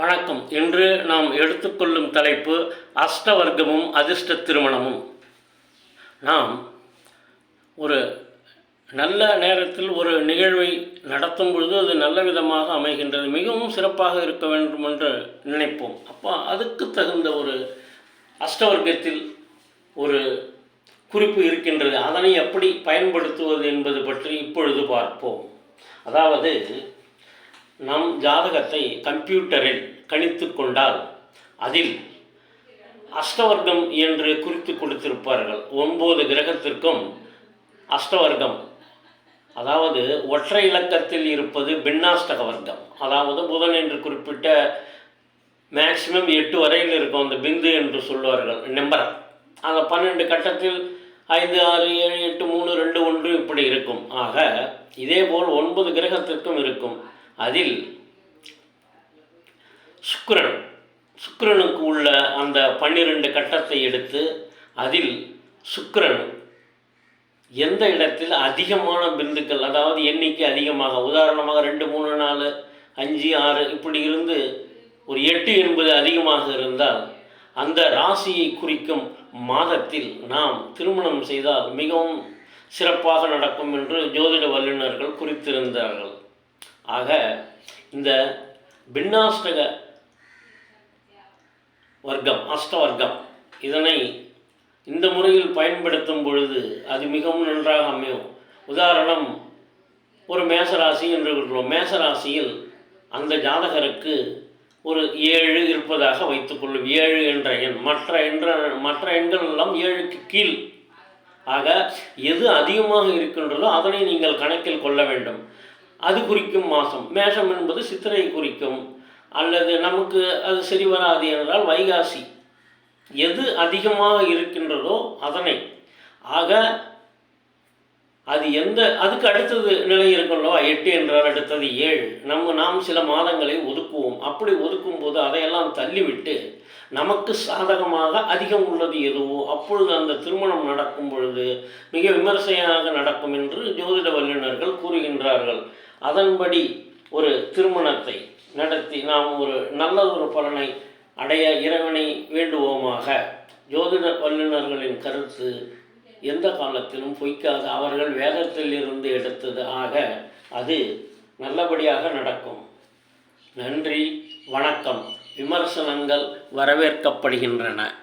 வணக்கம். இன்று நாம் எடுத்துக்கொள்ளும் தலைப்பு அஷ்டவர்க்கமும் அதிர்ஷ்ட திருமணமும். நாம் ஒரு நல்ல நேரத்தில் ஒரு நிகழ்வை நடத்தும் பொழுது அது நல்ல விதமாக அமைகின்றது. மிகவும் சிறப்பாக இருக்க வேண்டும் என்று நினைப்போம். அப்போ அதுக்கு தகுந்த ஒரு அஷ்டவர்க்கத்தில் ஒரு குறிப்பு இருக்கின்றது. அதனை எப்படி பயன்படுத்துவது என்பது பற்றி இப்பொழுது பார்ப்போம். அதாவது நம் ஜாதகத்தை கம்ப்யூட்டரில் கணித்து கொண்டால் அதில் அஷ்டவர்க்கம் என்று குறித்து கொடுத்திருப்பார்கள். ஒன்பது கிரகத்திற்கும் அஷ்டவர்க்கம். அதாவது ஒற்றை இலக்கத்தில் இருப்பது பின்னாஷ்டக வர்க்கம். அதாவது புதன் என்று குறிப்பிட்ட மேக்சிமம் எட்டு வரையில் இருக்கும் அந்த பிந்து என்று சொல்வார்கள். நம்பர். அந்த பன்னெண்டு கட்டத்தில் ஐந்து ஆறு ஏழு எட்டு மூணு ரெண்டு ஒன்று இப்படி இருக்கும். ஆக இதேபோல் ஒன்பது கிரகத்திற்கும் இருக்கும். அதில் சுக்கிரன் சுக்கிரனுக்கு உள்ள அந்த பன்னிரண்டு கட்டத்தை எடுத்து அதில் சுக்கிரன் எந்த இடத்தில் அதிகமான பிந்துக்கள் அதாவது எண்ணிக்கை அதிகமாக உதாரணமாக ரெண்டு மூணு நாலு அஞ்சு ஆறு இப்படி இருந்து ஒரு எட்டு என்பது அதிகமாக இருந்தால் அந்த ராசியை குறிக்கும் மாதத்தில் நாம் திருமணம் செய்தால் மிகவும் சிறப்பாக நடக்கும் என்று ஜோதிட வல்லுநர்கள் குறித்திருந்தார்கள். ஆக இந்த பின்னாஷ்டக வர்க்கம் அஷ்டவர்க்கம் இதனை இந்த முறையில் பயன்படுத்தும் பொழுது அது மிகவும் நன்றாக அமையும். உதாரணம் ஒரு மேசராசி என்று கொள்கிறோம். மேசராசியில் அந்த ஜாதகருக்கு ஒரு ஏழு இருப்பதாக வைத்துக்கொள்ளும் ஏழு என்ற எண் மற்ற என்ற மற்ற எண்கள் எல்லாம் ஏழுக்கு கீழ். ஆக எது அதிகமாக இருக்கின்றதோ அதனை நீங்கள் கணக்கில் கொள்ள வேண்டும். அது குறிக்கும் மாதம் மேஷம் என்பது சித்திரை குறிக்கும். அல்லது நமக்கு அது சரி வராது என்றால் வைகாசி. எது அதிகமாக இருக்கின்றதோ அதனை. ஆக அது எந்த அதுக்கு அடுத்தது நிலை இருக்குல்லவா? எட்டு என்றால் அடுத்தது ஏழு. நம்ம நாம் சில மாதங்களை ஒதுக்குவோம். அப்படி ஒதுக்கும் போது அதையெல்லாம் தள்ளிவிட்டு நமக்கு சாதகமாக அதிகம் உள்ளது எதுவோ அப்பொழுது அந்த திருமணம் நடக்கும் பொழுது மிக விமர்சையாக நடக்கும் என்று ஜோதிட வல்லுநர்கள் கூறுகின்றார்கள். அதன்படி ஒரு திருமணத்தை நடத்தி நாம் ஒரு நல்ல ஒரு பலனை அடைய இறைவனை வேண்டுவோமாக. ஜோதிட வல்லுநர்களின் கருத்து எந்த காலத்திலும் பொய்க்காது. அவர்கள் வேதத்தில் இருந்து எடுத்தது ஆக அது நல்லபடியாக நடக்கும். நன்றி வணக்கம். விமர்சனங்கள் வரவேற்கப்படுகின்றன.